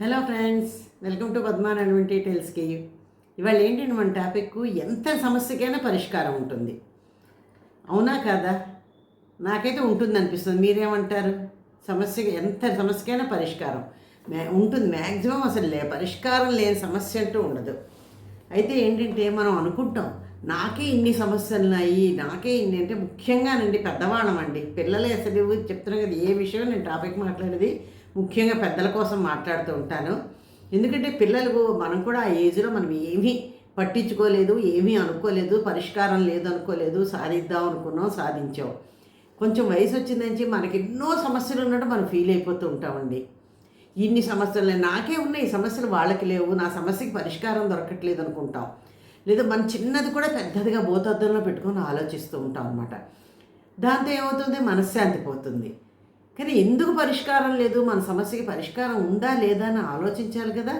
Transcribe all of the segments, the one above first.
Hello friends welcome to పద్మాన్ అన్వంటీ టెల్స్కి ఇవాళ ఏంటంటే మన టాపిక్ ఎంత సమస్యకైనా పరిష్కారం ఉంటుంది. అవునా కాదా? నాకైతే ఉంటుంది అనిపిస్తుంది మీరేమంటారు? సమస్యకి ఎంత సమస్యకైనా పరిష్కారం. మ్యా ఉంటుంది. మ్యాక్సిమం అసలు లే పరిష్కారం లేని సమస్య అంటూ ఉండదు. అయితే ఏంటంటే మనం అనుకుంటాం నాకే ఇన్ని సమస్యలు ఉన్నాయి నాకే ఇన్ని అంటే ముఖ్యంగానండి పెద్దవాళ్ళం అండి. పిల్లలే అసలు చెప్తున్నాను కదా ఏ విషయం నేను టాపిక్ మాట్లాడేది? ముఖ్యంగా పెద్దల కోసం మాట్లాడుతూ ఉంటాను. ఎందుకంటే పిల్లలు మనం కూడా ఆ ఏజ్లో మనం ఏమీ పట్టించుకోలేదు ఏమీ అనుకోలేదు పరిష్కారం లేదు అనుకోలేదు సాధిద్దాం అనుకున్నాం సాధించాం. కొంచెం వయసు వచ్చిందని మనకి ఎన్నో సమస్యలు ఉన్నట్టు మనం ఫీల్ అయిపోతూ ఉంటామండి. ఇన్ని సమస్యలు నాకే ఉన్నాయి ఈ సమస్యలు వాళ్ళకి లేవు నా సమస్యకి పరిష్కారం దొరకట్లేదు అనుకుంటాం. లేదా మన చిన్నది కూడా పెద్దదిగా భూతద్దంలో పెట్టుకొని ఆలోచిస్తూ ఉంటాం అనమాట దాంతో ఏమవుతుంది? మనశ్శాంతి పోతుంది. కానీ ఎందుకు పరిష్కారం లేదు? మన సమస్యకి పరిష్కారం ఉందా లేదా అని ఆలోచించాలి కదా.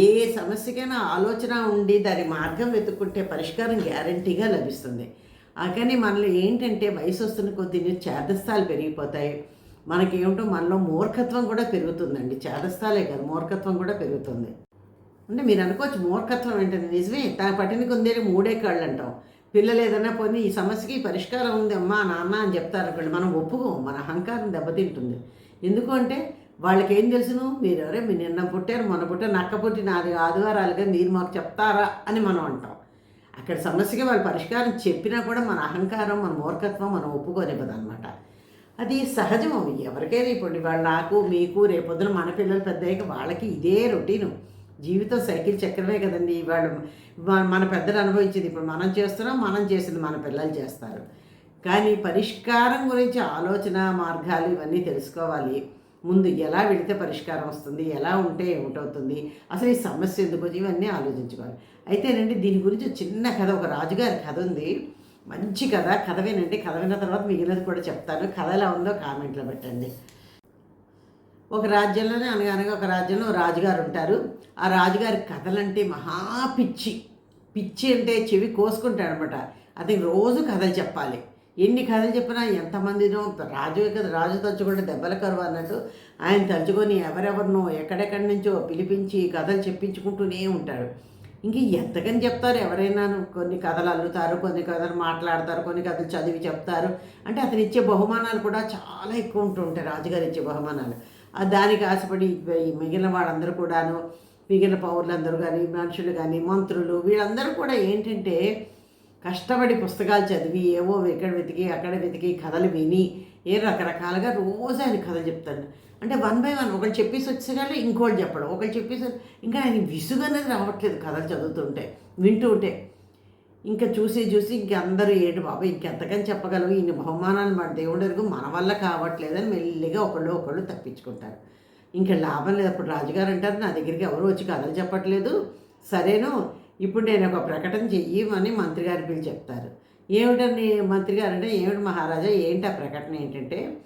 ఏ సమస్యకైనా ఆలోచన ఉండి దాని మార్గం వెతుక్కుంటే పరిష్కారం గ్యారంటీగా లభిస్తుంది. కానీ మనలో ఏంటంటే వయసు వస్తున్న కొద్దీ చేదస్థాలు పెరిగిపోతాయి. మనకేమిటో మనలో మూర్ఖత్వం కూడా పెరుగుతుందండి. చేదస్థాలే కాదు మూర్ఖత్వం కూడా పెరుగుతుంది. అంటే మీరు అనుకోవచ్చు మూర్ఖత్వం ఏంటంటే నిజమే తన పట్టిన కొందేరి మూడే కాళ్ళు అంటాం పిల్లలు ఏదైనా పోనీ ఈ సమస్యకి పరిష్కారం ఉంది అమ్మా నాన్న అని చెప్తారు అనుకోండి. మనం ఒప్పుకోం మన అహంకారం దెబ్బతింటుంది. ఎందుకు అంటే వాళ్ళకి ఏం తెలుసును? మీరు ఎవరే మీరు నిన్న పుట్టారు మొన్న పుట్టారు నక్క పుట్టిన నాది ఆదివారాలుగా మీరు మాకు చెప్తారా అని మనం అంటాం. అక్కడ సమస్యకి వాళ్ళు పరిష్కారం చెప్పినా కూడా మన అహంకారం మన మూర్ఖత్వం మనం ఒప్పుకోనివ్వదనమాట అది సహజం. ఎవరికైనా ఇప్పుడు వాళ్ళు నాకు మీకు రేపొద్దున మన పిల్లలు పెద్దయ్యాక వాళ్ళకి ఇదే రొటీను. జీవితం సైకిల్ చక్రమే కదండి. వాళ్ళు మన- పెద్దలు అనుభవించింది ఇప్పుడు మనం చేస్తున్నాం మనం చేసింది మన పిల్లలు చేస్తారు. కానీ పరిష్కారం గురించి ఆలోచన మార్గాలు ఇవన్నీ తెలుసుకోవాలి. ముందు ఎలా వెళితే పరిష్కారం వస్తుంది ఎలా ఉంటే ఏమిటవుతుంది అసలు ఈ సమస్య ఎందుకు ఇవన్నీ ఆలోచించుకోవాలి. అయితేనండి దీని గురించి చిన్న కథ ఒక రాజుగారి కథ ఉంది. మంచి కథ కథ వినండి. కథ విన్న తర్వాత మిగిలినది కూడా చెప్తాను. కథ ఎలా ఉందో కామెంట్లో పెట్టండి. ఒక రాజ్యంలోనే అనగానగా ఒక రాజ్యంలో రాజుగారు ఉంటారు. ఆ రాజుగారి కథలంటే మహా పిచ్చి. పిచ్చి అంటే చెవి కోసుకుంటాడు అనమాట రోజు కథలు చెప్పాలి. ఎన్ని కథలు చెప్పినా ఎంతమందినో రాజు కదా రాజు తలుచుకుంటే దెబ్బల కరువు అన్నట్టు ఆయన తలుచుకొని ఎవరెవరినో ఎక్కడెక్కడి నుంచో పిలిపించి కథలు చెప్పించుకుంటూనే ఉంటాడు. ఇంక ఎంతకని చెప్తారు ఎవరైనా కొన్ని కథలు అల్లుతారు కొన్ని కథలు మాట్లాడతారు కొన్ని కథలు చదివి చెప్తారు. అంటే అతను ఇచ్చే బహుమానాలు కూడా చాలా ఎక్కువ ఉంటుంటాయి రాజుగారు ఇచ్చే బహుమానాలు. దానికి ఆశపడి మిగిలిన వాళ్ళందరూ కూడాను మిగిలిన పౌరులందరూ కానీ మనుషులు కానీ మంత్రులు వీళ్ళందరూ కూడా ఏంటంటే కష్టపడి పుస్తకాలు చదివి ఏవో ఇక్కడ వెతికి అక్కడ వెతికి కథలు విని ఏ రకరకాలుగా రోజు ఆయన కథలు చెప్తాను అంటే వన్ బై వన్ ఒకళ్ళు చెప్పేసి వచ్చేగానే ఇంకోళ్ళు చెప్పడం. ఒకళ్ళు చెప్పేసి ఇంకా ఆయన విసుగు అనేది రావట్లేదు కథలు చదువుతుంటే వింటూ ఉంటే. ఇంకా చూసి చూసి ఇంక అందరూ ఏడు బాబు ఇంకెంతకని చెప్పగలవు? ఇన్ని బహుమానాలు మన దేవుడు వరకు మన వల్ల కావట్లేదని మెల్లిగా ఒకళ్ళు ఒకళ్ళు తప్పించుకుంటారు. ఇంకా లాభం లేదు. అప్పుడు రాజుగారు అంటారు నా దగ్గరికి ఎవరు వచ్చి కథలు చెప్పట్లేదు. సరేను ఇప్పుడు నేను ఒక ప్రకటన చెయ్యమని మంత్రి గారి పిలిచి చెప్తారు. ఏమిటని మంత్రి గారు అంటే ఏమిటి మహారాజా ఏంటి ఆ ప్రకటన ఏంటంటే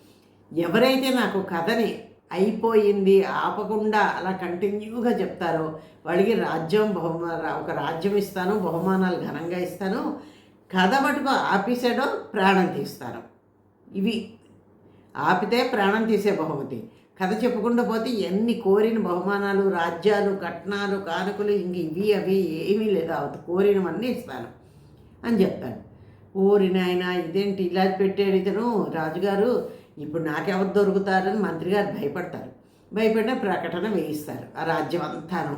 ఎవరైతే నాకు కథని అయిపోయింది ఆపకుండా అలా కంటిన్యూగా చెప్తారో. వాడికి రాజ్యం బహుమా ఒక రాజ్యం ఇస్తాను బహుమానాలు ఘనంగా ఇస్తాను. కథ మటుకు ఆపేసాడో ప్రాణం తీస్తాను ఇవి ఆపితే ప్రాణం తీసే బహుమతి. కథ చెప్పుకుండా పోతే ఎన్ని కోరిన బహుమానాలు రాజ్యాలు కట్నాలు కానుకలు ఇంక ఇవి అవి ఏమీ లేదు. అవత కోరినవన్నీ ఇస్తాను అని చెప్తాడు ఓరి నాయన ఇదేంటి ఇలా పెట్టాడు ఇతను? రాజుగారు ఇప్పుడు నాకెవరు దొరుకుతారని మంత్రి గారు భయపడతారు. భయపడిన ప్రకటన వేయిస్తారు. ఆ రాజ్యం అంతాను.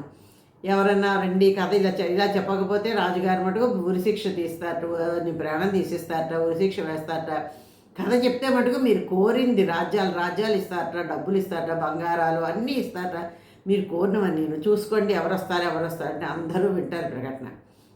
ఎవరన్నా రండి కథ ఇలా ఇలా చెప్పకపోతే రాజుగారి మటుకు ఉరిశిక్ష తీస్తారట నీ ప్రాణం తీసిస్తారట ఉరిశిక్ష వేస్తారట. కథ చెప్తే మటుకు మీరు కోరింది రాజ్యాలు రాజ్యాలు ఇస్తారట డబ్బులు ఇస్తారట బంగారాలు అన్నీ ఇస్తారట. మీరు కోరినవన్నీ నేను చూసుకోండి ఎవరు వస్తారు ఎవరు వస్తారు అంటే అందరూ వింటారు ప్రకటన.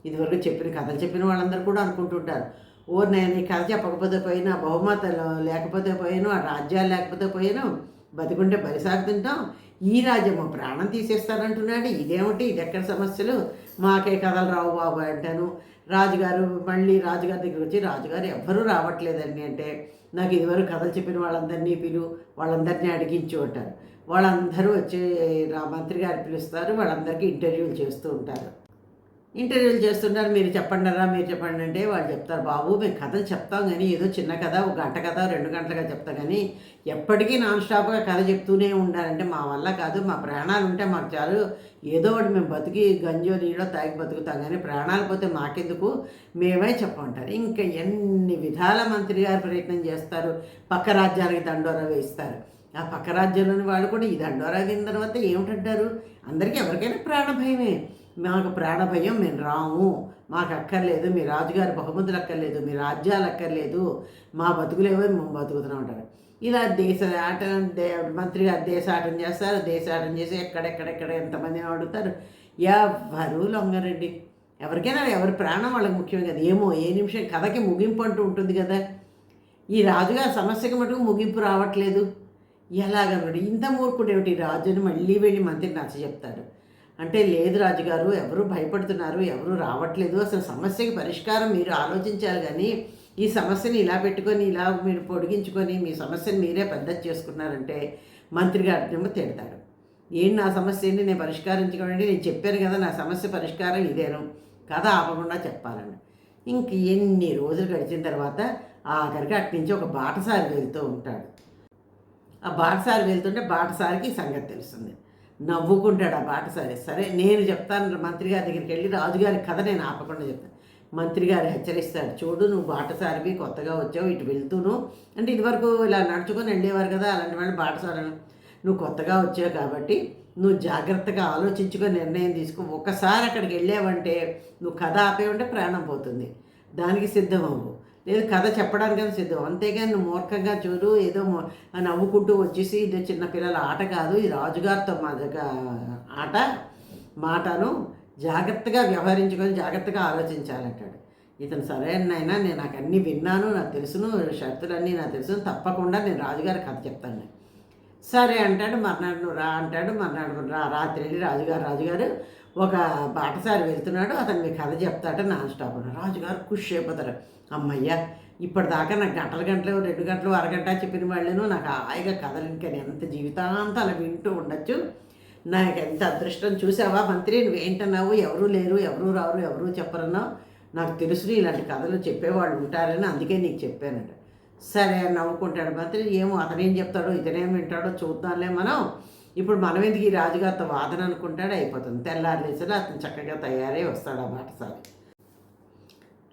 ఇదివరకు చెప్పిన కథలు చెప్పిన వాళ్ళందరూ కూడా అనుకుంటుంటారు. ఓ నేను ఈ కథ చెప్పకపోతే పోయినా బహుమతులు లేకపోతే పోయాను ఆ రాజ్యాలు లేకపోతే పోయాను బతికుంటే బలిసాగుతుంటాం ఈ రాజ్యము ప్రాణం తీసేస్తారంటున్నాడు. ఇదేమిటి? ఇది ఎక్కడ సమస్యలు? మాకే కథలు రావు బాబు అంటాను. రాజుగారు మళ్ళీ రాజుగారి దగ్గరికి వచ్చి రాజుగారు ఎవ్వరూ రావట్లేదండి అంటే నాకు ఇదివరకు కథలు చెప్పిన వాళ్ళందరినీ పిలు వాళ్ళందరినీ అడిగించు అంటారు. వాళ్ళందరూ వచ్చి రా మంత్రి గారు పిలుస్తారు. వాళ్ళందరికీ ఇంటర్వ్యూలు చేస్తూ ఉంటారు. ఇంటర్వ్యూలు చేస్తుంటారు మీరు చెప్పండిరా మీరు చెప్పండి అంటే వాళ్ళు చెప్తారు బాబు మేము కథలు చెప్తాం కానీ ఏదో చిన్న కథ ఒక గంట కథ రెండు గంటలుగా చెప్తాం కానీ ఎప్పటికీ నాన్ స్టాప్గా కథ చెప్తూనే ఉండాలంటే మా వల్ల కాదు మా ప్రాణాలు ఉంటే మాకు చాలు. ఏదో ఒకటి మేము బతికి గంజో నీడో తాగి బతుకుతాం కానీ ప్రాణాలు పోతే మాకెందుకు? మేమే చెప్పమంటారు. ఇంకా ఎన్ని విధాల మంత్రి గారు ప్రయత్నం చేస్తారు పక్క రాజ్యానికి దండోరా వేయిస్తారు. ఆ పక్క రాజ్యంలోని వాళ్ళు కూడా ఈ దండోరా విన్న తర్వాత ఏమిటంటారు? అందరికీ ఎవరికైనా ప్రాణభయమే మాకు ప్రాణభయం మేము రాము. మాకు అక్కర్లేదు మీ రాజుగారి బహుమతులు అక్కర్లేదు మీ రాజ్యాలు అక్కర్లేదు. మా బతుకులేవో మేము బతుకుతున్నాం అంటారు ఇలా దేశ ఆట దే మంత్రి గారు దేశాటం చేస్తారు. దేశాటం చేసి ఎక్కడెక్కడెక్కడ ఎంతమందిని అడుగుతారు? ఎవరు లొంగరండి. ఎవరికైనా ఎవరి ప్రాణం వాళ్ళకి ముఖ్యం కదా. ఏమో ఏ నిమిషం కథకి ముగింపు అంటూ ఉంటుంది కదా. ఈ రాజుగారి సమస్యకి మటుకు ముగింపు రావట్లేదు. ఎలాగన్నాడు ఇంత మూర్ఖుడు ఏమిటి రాజుని మళ్ళీ వెళ్ళి మంత్రి నచ్చ చెప్తాడు. అంటే లేదు రాజుగారు ఎవరు భయపడుతున్నారు ఎవరు రావట్లేదు. అసలు సమస్యకి పరిష్కారం మీరు ఆలోచించాలి కానీ ఈ సమస్యని ఇలా పెట్టుకొని ఇలా మీరు పొడిగించుకొని మీ సమస్యను మీరే పెద్ద చేసుకున్నారంటే మంత్రి గారినేమో తిడతాడు. ఏంటి నా సమస్యని నేను పరిష్కరించుకోండి నేను చెప్పాను కదా నా సమస్య పరిష్కారం ఇదేను. కథ ఆపకుండా చెప్పాలని ఇంక ఎన్ని రోజులు గడిచిన తర్వాత ఆఖరికి అటు నుంచి ఒక బాటసారి వెళ్తూ ఉంటాడు. ఆ బాటసారి వెళ్తుంటే బాటసారికి ఈ సంగతి తెలుస్తుంది. నవ్వుకుంటాడు ఆ బాటసారి సరే. నేను చెప్తాను మంత్రి గారి దగ్గరికి వెళ్ళి రాజుగారి కథ నేను ఆపకుండా చెప్తాను. మంత్రి గారు హెచ్చరిస్తాడు చూడు నువ్వు బాటసారివి కొత్తగా వచ్చావు ఇటు వెళ్తూను. అంటే ఇదివరకు ఇలా నడుచుకొని వెళ్ళేవారు కదా అలాంటి వాళ్ళు బాటసారి నువ్వు కొత్తగా వచ్చావు కాబట్టి నువ్వు జాగ్రత్తగా ఆలోచించుకొని నిర్ణయం తీసుకో. ఒక్కసారి అక్కడికి వెళ్ళావంటే నువ్వు కథ ఆపేవంటే ప్రాణం పోతుంది. దానికి సిద్ధం లేదు కథ చెప్పడానికైనా సిద్ధం. అంతేగాని నువ్వు మూర్ఖంగా చూడు ఏదో నవ్వుకుంటూ వచ్చేసి ఇది చిన్న పిల్లల ఆట కాదు ఇది రాజుగారితో మా దగ్గర ఆట మాటను జాగ్రత్తగా వ్యవహరించుకొని జాగ్రత్తగా ఆలోచించాలంటాడు ఇతను సరైన నేను నాకు అన్నీ విన్నాను నాకు తెలుసును షరతులన్నీ నాకు తెలుసు తప్పకుండా నేను రాజుగారి కథ చెప్తాను. సరే అంటాడు మర్నాడు రా అంటాడు మర్నాడు రా రాత్రి వెళ్ళి రాజుగారు రాజుగారు ఒక బాటసారి వెళ్తున్నాడు అతను మీ కథ చెప్తాడు నాన్ స్టాప్ రాజుగారు ఖుషి అయిపోతారు. అమ్మయ్యా ఇప్పటిదాకా నాకు గంటలు గంటలు రెండు గంటలు అరగంట చెప్పిన వాళ్ళను నాకు హాయిగా కథలు ఇంకా ఎంత జీవితాంతం అలా వింటూ ఉండొచ్చు. నాకు ఎంత అదృష్టం చూసావా మంత్రి? నువ్వేంటన్నావు? ఎవరూ లేరు ఎవరూ రారు ఎవరు చెప్పరన్నావు? నాకు తెలుసు ఇలాంటి కథలు చెప్పేవాళ్ళు ఉంటారని అందుకే నీకు చెప్పానట. సరే అని నవ్వుకుంటాడు మంత్రి. ఏమో అతనేం చెప్తాడో ఇతనేం వింటాడో చూద్దాంలే మనం. ఇప్పుడు మనం ఎందుకు ఈ రాజుగారితో వాదన అనుకుంటాడు? అయిపోతుంది. తెల్లారి అతను చక్కగా తయారై వస్తాడు ఆ బాటసారి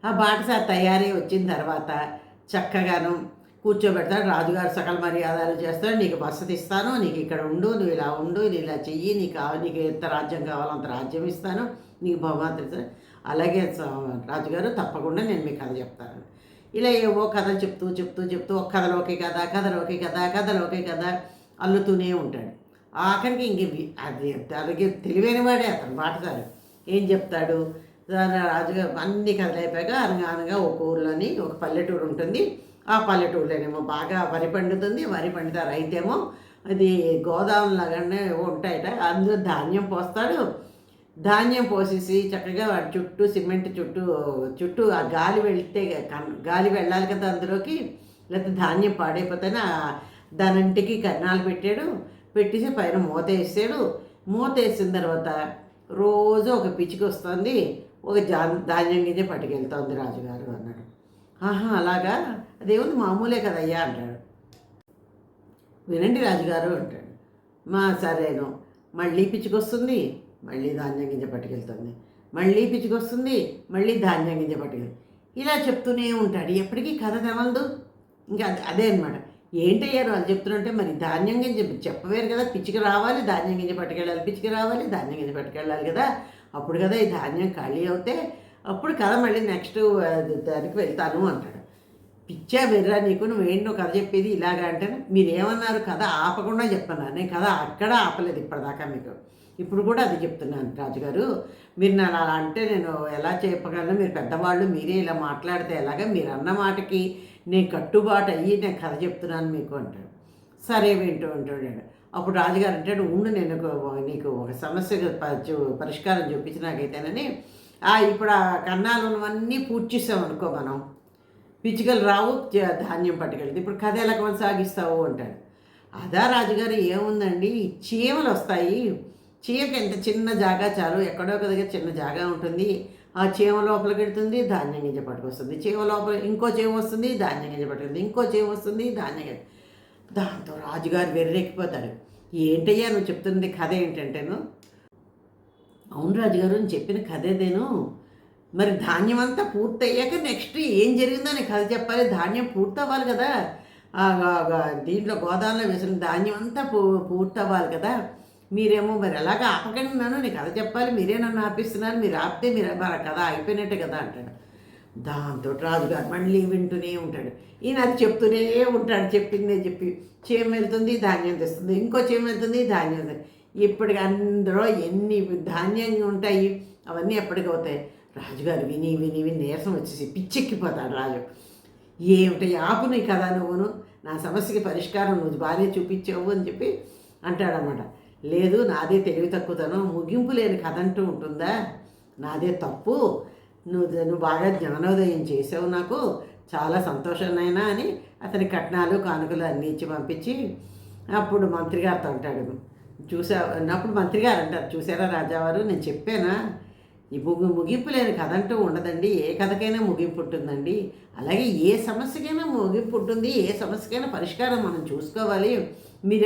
ఆ బాటసారి తయారై వచ్చిన తర్వాత చక్కగాను కూర్చోబెడతాడు. రాజుగారు సకల మర్యాదలు చేస్తాడు. నీకు వసతి ఇస్తాను నీకు ఇక్కడ ఉండు నువ్వు ఇలా ఉండు నువ్వు ఇలా చెయ్యి నీకు కావాలి నీకు ఎంత రాజ్యం కావాలో అంత రాజ్యం ఇస్తాను నీకు బహుమతి ఇస్తాను. అలాగే రాజుగారు తప్పకుండా నేను మీకు కథ చెప్తాను. ఇలా ఏవో కథలు చెప్తూ చెప్తూ చెప్తూ ఒక కథలోకి కథ కథలోకి కథ కథలోకి కథ అల్లుతూనే ఉంటాడు. ఆఖరికి ఇంక అది అలాగే తెలివైన వాడే అతను బాటసారి. ఏం చెప్తాడు? రాజుగారు అన్ని కథలు అయిపోయాక అనగా అనగా ఒక ఊర్లోని ఒక పల్లెటూరు ఉంటుంది. ఆ పల్లెటూరులోనేమో బాగా వరి పండుతుంది. వరి పండితే రైతేమో అది గోదావరి లాగానే ఉంటాయట. అందులో ధాన్యం పోస్తాడు. ధాన్యం పోసేసి చక్కగా వాటి చుట్టూ సిమెంట్ చుట్టూ చుట్టూ ఆ గాలి వెళ్తే కన్- గాలి వెళ్ళాలి కదా అందులోకి. లేకపోతే ధాన్యం పాడైపోతేనే దానింటికి దానంటికి కన్నాలు పెట్టాడు. పెట్టేసి పైన మూత వేసాడు మూత వేసిన తర్వాత రోజు ఒక పిచ్చికి వస్తుంది ఒక జా ధాన్యం గింజ పట్టుకెళ్తోంది రాజుగారు అన్నాడు. ఆహా అలాగా? అదేముంది మామూలే కదయ్యా అంటాడు. వినండి రాజుగారు అంటాడు. మా సరేను. మళ్ళీ పిచ్చుకొస్తుంది మళ్ళీ ధాన్యం గింజ పట్టుకెళ్తుంది. మళ్ళీ పిచ్చుకొస్తుంది మళ్ళీ ధాన్యం గింజ పట్టుకెళ్తుంది. ఇలా చెప్తూనే ఉంటాడు. ఎప్పటికీ కథ తెమలదు. ఇంకా అదే అనమాట ఏంటయ్యారు వాళ్ళు చెప్తుంటే మరి ధాన్యం గింజ చెప్పవేరు కదా. పిచ్చికి రావాలి ధాన్యం గింజ పట్టుకెళ్ళాలి పిచ్చికి రావాలి ధాన్యం గింజ పట్టుకెళ్ళాలి కదా. అప్పుడు కదా ఈ ధాన్యం ఖాళీ అవుతే అప్పుడు కథ మళ్ళీ నెక్స్ట్ దానికి వెళ్తాను అంటాడు. పిచ్చా వెర్రా నీకు నువ్వేంటో కథ చెప్పేది ఇలాగా అంటే మీరేమన్నారు? కథ ఆపకుండా చెప్పన్నారు నేను కథ అక్కడ ఆపలేదు ఇప్పటిదాకా మీకు. ఇప్పుడు కూడా అది చెప్తున్నాను రాజుగారు. మీరు నన్ను అలా అంటే నేను ఎలా చెప్పగలను? మీరు పెద్దవాళ్ళు మీరే ఇలా మాట్లాడితే ఎలాగా? మీరు అన్న మాటకి నేను కట్టుబాటు అయ్యి నేను కథ చెప్తున్నాను మీకు అంటాడు. సరే వింటూ ఉంటాడు. అప్పుడు రాజుగారు అంటాడు ఉండు నేను నీకు ఒక సమస్య పరిష్కారం చూపించి నాకైతేనని. ఆ ఇప్పుడు ఆ కన్నాలు ఉన్నవన్నీ పూర్తి చేసాం అనుకో మనం. పిచ్చుకలు రావు ధాన్యం పట్టుకెళ్తే ఇప్పుడు కథ ఎలా కొనసాగిస్తావు? అంటాడు. అదా రాజుగారు ఏముందండి? చీమలు వస్తాయి. చీమకి ఎంత చిన్న జాగా చాలు. ఎక్కడో ఒక దగ్గర చిన్న జాగా ఉంటుంది. ఆ చీమ లోపలికి వెళ్తుంది ధాన్యం గింజ పట్టుకొస్తుంది. చీమ లోపల ఇంకో చీమ వస్తుంది ధాన్యం గింజ పట్టుకుంది ఇంకో చీమ వస్తుంది ధాన్యం గింజ దాంతో రాజుగారు వెర్రెక్కిపోతాడు ఏంటయ్యా నువ్వు చెప్తుంది కథ ఏంటంటేను? అవును రాజుగారు నేను చెప్పిన కథేదేను. మరి ధాన్యం అంతా పూర్తయ్యాక నెక్స్ట్ ఏం జరిగిందో అని కథ చెప్పాలి. ధాన్యం పూర్తవ్వాలి కదా. దీంట్లో గోదావరిలో వేసిన ధాన్యం అంతా పూ పూర్తవ్వాలి కదా. మీరేమో మరి ఎలాగ ఆపకండి నన్ను నీ కథ చెప్పాలి. మీరే నన్ను ఆపిస్తున్నారు. మీరు ఆపితే మీరు మరి కథ అయిపోయినట్టే కదా అంటాడు. దాంతో రాజుగారు మళ్ళీ వింటూనే ఉంటాడు. ఈయన అది చెప్తూనే ఉంటాడు చెప్పిందే చెప్పి. చేయం వెళ్తుంది ధాన్యం తెస్తుంది. ఇంకో చేయం వెళ్తుంది ధాన్యం ఇప్పటికి అందరూ ఎన్ని ధాన్యం ఉంటాయి అవన్నీ ఎప్పటికీ అవుతాయి? రాజుగారు విని విని విని నీరసం వచ్చేసి పిచ్చెక్కిపోతాడు రాజు. ఏమిటి ఆపు నీ కదా నువ్వును? నా సమస్యకి పరిష్కారం నువ్వు బాగానే చూపించావు అని చెప్పి అంటాడనమాట. లేదు నాదే తెలివి తక్కువతనం ముగింపు లేని కథ అంటూ ఉంటుందా? నాదే తప్పు. నువ్వు నువ్వు బాగా జ్ఞానోదయం చేసావు నాకు చాలా సంతోషమైనా అని అతని కట్నాలు కానుకలు అన్నీ ఇచ్చి పంపించి అప్పుడు మంత్రి గారితో అంటాడు. చూసా అప్పుడు మంత్రి గారు అంటారు చూసారా రాజావారు నేను చెప్పానా? ఈ ముగి ముగింపు లేని కథ అంటూ ఉండదండి. ఏ కథకైనా ముగింపు ఉంటుందండి. అలాగే ఏ సమస్యకైనా ముగింపు ఉంటుంది. ఏ సమస్యకైనా పరిష్కారం మనం చూసుకోవాలి. మీరు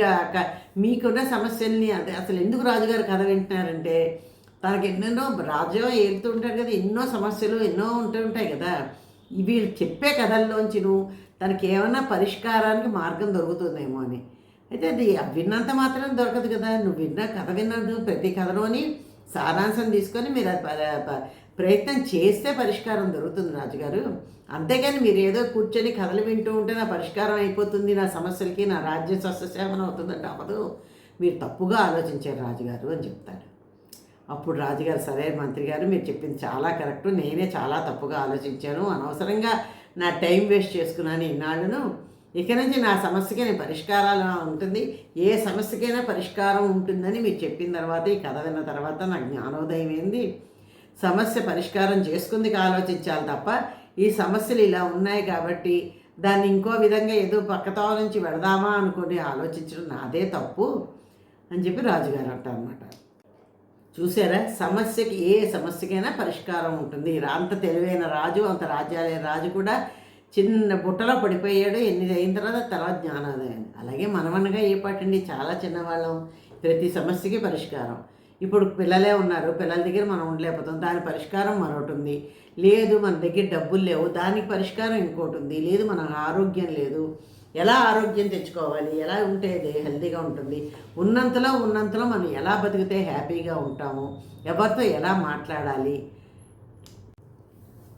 మీకున్న సమస్యల్ని అదే అసలు ఎందుకు రాజుగారు కథ వింటున్నారంటే తనకి ఎన్నెన్నో రాజు ఏలుతూ ఉంటాడు కదా ఎన్నో సమస్యలు ఎన్నో ఉంటూ ఉంటాయి కదా. ఇవి చెప్పే కథల్లోంచి నువ్వు తనకి ఏమైనా పరిష్కారానికి మార్గం దొరుకుతుందేమో అని. అయితే అది విన్నంత మాత్రం దొరకదు కదా. నువ్వు విన్న కథ విన్నట్టు ప్రతి కథలోని సారాంశం తీసుకొని మీరు అది ప్రయత్నం చేస్తే పరిష్కారం దొరుకుతుంది రాజుగారు. అంతేగాని మీరు ఏదో కూర్చొని కథలు వింటూ ఉంటే నా పరిష్కారం అయిపోతుంది నా సమస్యలకి నా రాజ్య సస్యశ్యామన అవుతుందంటే అవ్వదు. మీరు తప్పుగా ఆలోచించారు రాజుగారు అని చెప్తాడు అప్పుడు రాజుగారు సరే మంత్రి గారు మీరు చెప్పింది చాలా కరెక్ట్. నేనే చాలా తప్పుగా ఆలోచించాను. అనవసరంగా నా టైం వేస్ట్ చేసుకున్నాను ఈనాళ్ళను ఇక నుంచి నా సమస్యకి నేను పరిష్కారాలు ఉంటుంది. ఏ సమస్యకైనా పరిష్కారం ఉంటుందని మీరు చెప్పిన తర్వాత ఈ కథ విన్న తర్వాత నాకు జ్ఞానోదయం ఏంది సమస్య పరిష్కారం చేసుకుందికి ఆలోచించాలి తప్ప ఈ సమస్యలు ఇలా ఉన్నాయి కాబట్టి దాన్ని ఇంకో విధంగా ఏదో పక్కతో నుంచి పెడదామా అనుకుని ఆలోచించడం నాదే తప్పు అని చెప్పి రాజుగారు అంటారు అనమాట చూసారా? సమస్యకి ఏ సమస్యకైనా పరిష్కారం ఉంటుంది. అంత తెలివైన రాజు అంత రాజ్యాలైన రాజు కూడా చిన్న బుట్టలో పడిపోయాడు. ఎన్ని అయిన తర్వాత తర్వాత జ్ఞానోదయం. అలాగే మనమనగా ఏ పాటండి చాలా చిన్నవాళ్ళం. ప్రతి సమస్యకి పరిష్కారం. ఇప్పుడు పిల్లలే ఉన్నారు. పిల్లల దగ్గర మనం ఉండలేకపోతాం. దాని పరిష్కారం మరొకటి ఉంది. లేదు మన దగ్గర డబ్బులు లేవు. దానికి పరిష్కారం ఇంకోటి ఉంది. లేదు మన ఆరోగ్యం లేదు. ఎలా ఆరోగ్యం తెచ్చుకోవాలి ఎలా ఉంటే అది హెల్తీగా ఉంటుంది ఉన్నంతలో ఉన్నంతలో మనం ఎలా బతికితే హ్యాపీగా ఉంటాము ఎవరితో ఎలా మాట్లాడాలి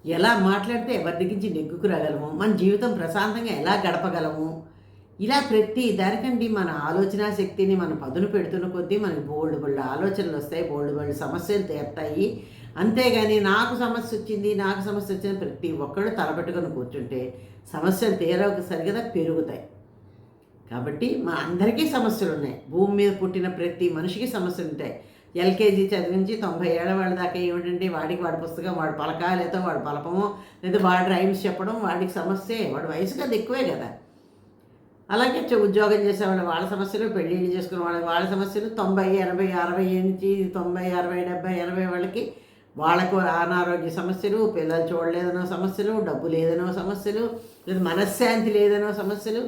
ఎలా మాట్లాడితే ఎవరి దగ్గర నుంచి నెగ్గుకు రాగలము మన జీవితం ప్రశాంతంగా ఎలా గడపగలము ఇలా ప్రతి దానికండి మన ఆలోచన శక్తిని మనం పదును పెడుతున్న కొద్దీ మనకి బోల్డ్ బోల్డ్ ఆలోచనలు వస్తాయి బోల్డ్ బోల్డ్ సమస్యలు తీరుతాయి. అంతేగాని నాకు సమస్య వచ్చింది నాకు సమస్య వచ్చింది ప్రతి ఒక్కళ్ళు తలపెట్టుకొని కూర్చుంటే సమస్యలు తీరవు పెరుగుతాయి. కాబట్టి మా అందరికీ సమస్యలు ఉన్నాయి. భూమి మీద పుట్టిన ప్రతి మనిషికి సమస్యలు ఉంటాయి. ఎల్కేజీ చదివించి తొంభై ఏళ్ళ వాళ్ళ దాకా ఏమిటంటే వాడికి వాడి పుస్తకం వాడు పలక లేదా వాడు పలపము లేదా వాడు రైమ్స్ చెప్పడం వాడికి సమస్యే. వాడు వయసు కదా ఎక్కువే కదా. అలాగే ఉద్యోగం చేసేవాళ్ళు వాళ్ళ సమస్యలు పెళ్ళిళ్ళు చేసుకునే వాళ్ళ వాళ్ళ సమస్యలు తొంభై ఎనభై అరవై నుంచి తొంభై అరవై డెబ్బై ఎనభై వాళ్ళకి వాళ్ళకు అనారోగ్య సమస్యలు పిల్లలు చూడలేదనో సమస్యలు డబ్బు లేదనో సమస్యలు లేదా మనశ్శాంతి లేదనో సమస్యలు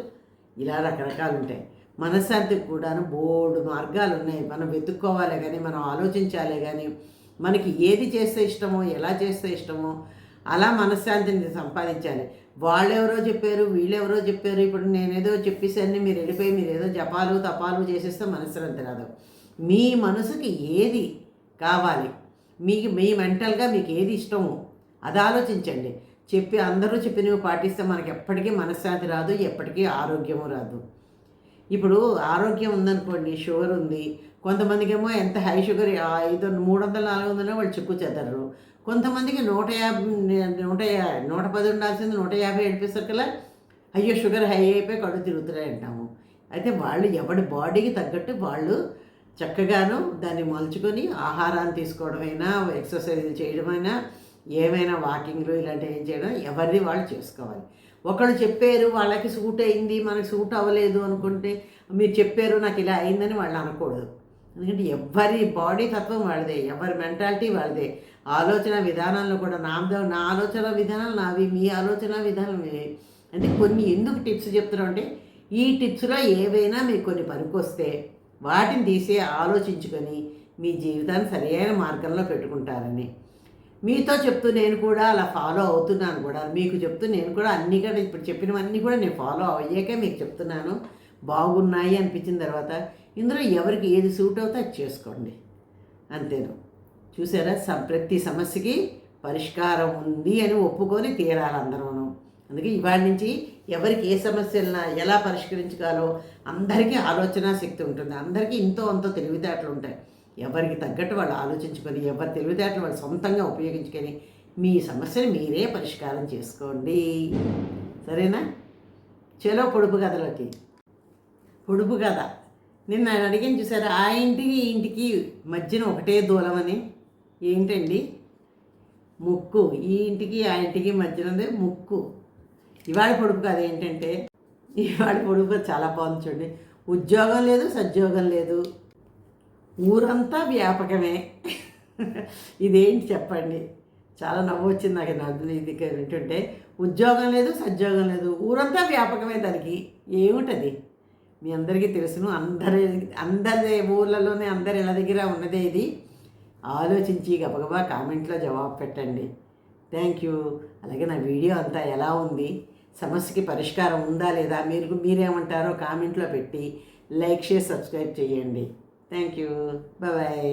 ఇలా రకరకాలు ఉంటాయి. మనశ్శాంతికి కూడాను బోర్డు మార్గాలు ఉన్నాయి. మనం వెతుక్కోవాలి కానీ మనం ఆలోచించాలి కానీ మనకి ఏది చేస్తే ఇష్టమో ఎలా చేస్తే ఇష్టమో అలా మనశ్శాంతిని సంపాదించాలి. వాళ్ళెవరో చెప్పారు వీళ్ళెవరో చెప్పారు ఇప్పుడు నేనేదో చెప్పేసరిని మీరు వెళ్ళిపోయి మీరు ఏదో జపాలు తపాలు చేసేస్తే మనశ్శాంతి రాదు. మీ మనసుకి ఏది కావాలి? మీకు మీ మెంటల్గా మీకు ఏది ఇష్టమో అది ఆలోచించండి. చెప్పి అందరూ చెప్పినవి పాటిస్తే మనకి ఎప్పటికీ మనశ్శాంతి రాదు ఎప్పటికీ ఆరోగ్యము రాదు. ఇప్పుడు ఆరోగ్యం ఉందనుకోండి షుగర్ ఉంది. కొంతమందికి ఏమో ఎంత హై షుగర్ ఐదు మూడు వందల నాలుగు వందల వాళ్ళు చెక్కు చెదరు కొంతమందికి నూట యాభై నూట నూట పది ఉండాల్సింది నూట యాభై ఏడిపిస్తారు అయ్యో షుగర్ హై అయిపోయి కళ్ళు తిరుగుతున్నాయి అంటాము. అయితే వాళ్ళు ఎవడి బాడీకి తగ్గట్టు వాళ్ళు చక్కగాను దాన్ని మలుచుకొని ఆహారాన్ని తీసుకోవడమైనా ఎక్సర్సైజులు చేయడమైనా ఏమైనా వాకింగ్లు ఇలాంటివి ఏం చేయడం ఎవరిని వాళ్ళు చేసుకోవాలి. ఒకళ్ళు చెప్పారు వాళ్ళకి సూట్ అయింది మనకి సూట్ అవ్వలేదు అనుకుంటే మీరు చెప్పారు నాకు ఇలా అయిందని వాళ్ళు అనకూడదు. ఎందుకంటే ఎవరి బాడీ తత్వం వాళ్ళదే ఎవరి మెంటాలిటీ వాళ్ళదే. ఆలోచన విధానాల్లో కూడా నా నా ఆలోచన విధానాలు నావి మీ ఆలోచన విధానం అంటే కొన్ని ఎందుకు టిప్స్ చెప్తున్నాం అంటే ఈ టిప్స్లో ఏవైనా మీకు కొన్ని పనికొస్తే వాటిని తీసే ఆలోచించుకొని మీ జీవితాన్ని సరైన మార్గంలో పెట్టుకుంటారని. మీతో చెప్తూ నేను కూడా అలా ఫాలో అవుతున్నాను కూడా. మీకు చెప్తూ నేను కూడా అన్నీ కూడా ఇప్పుడు చెప్పినవన్నీ కూడా నేను ఫాలో అయ్యాకే మీకు చెప్తున్నాను. బాగున్నాయి అనిపించిన తర్వాత ఇందులో ఎవరికి ఏది సూట్ అవుతే అది చేసుకోండి. అంతేను. చూసారా? ప్రతి సమస్యకి పరిష్కారం ఉంది అని ఒప్పుకొని తీరాలి అందుకే ఇవాళ నుంచి ఎవరికి ఏ సమస్యలను ఎలా పరిష్కరించగాలో అందరికీ ఆలోచన శక్తి ఉంటుంది. అందరికీ ఇంతో అంతో తెలివితేటలు ఉంటాయి. ఎవరికి తగ్గట్టు వాళ్ళు ఆలోచించుకొని ఎవరి తెలివితేటలు వాళ్ళు సొంతంగా ఉపయోగించుకొని మీ సమస్యని మీరే పరిష్కారం చేసుకోండి. సరేనా? చలో పొడుపు కథలోకి. పొడుపు కథ. నిన్న అడిగిన చూసారు చూసారా ఆ ఇంటికి ఈ ఇంటికి మధ్యన ఒకటే దూలమని ఏంటండి? ముక్కు. ఈ ఇంటికి ఆ ఇంటికి మధ్యన ఉంది ముక్కు. ఇవాళ పొడుపు కథ ఏంటంటే ఇవాళ పొడుపు చాలా బాగుంది చూడండి. ఉద్యోగం లేదు సద్యోగం లేదు. ఊరంతా వ్యాపకమే. ఇదేంటి చెప్పండి? చాలా నవ్వు వచ్చింది నాకు నవ్వు ఇది వింటుంటే ఉద్యోగం లేదు సద్యోగం లేదు. ఊరంతా వ్యాపకమే దానికి. ఏముంటుంది? మీ అందరికీ తెలుసును అందరి అందరి ఊర్లలోనే అందరి ఇళ్ళ దగ్గర ఉన్నదే ఇది. ఆలోచించి గబగబా కామెంట్లో జవాబు పెట్టండి. Thank you. అలాగే నా వీడియో అంతా ఎలా ఉంది? సమస్యకి పరిష్కారం ఉందా లేదా మీరు మీరేమంటారో కామెంట్లో పెట్టి లైక్ షేర్ సబ్స్క్రైబ్ చేయండి. Thank you. బాయ్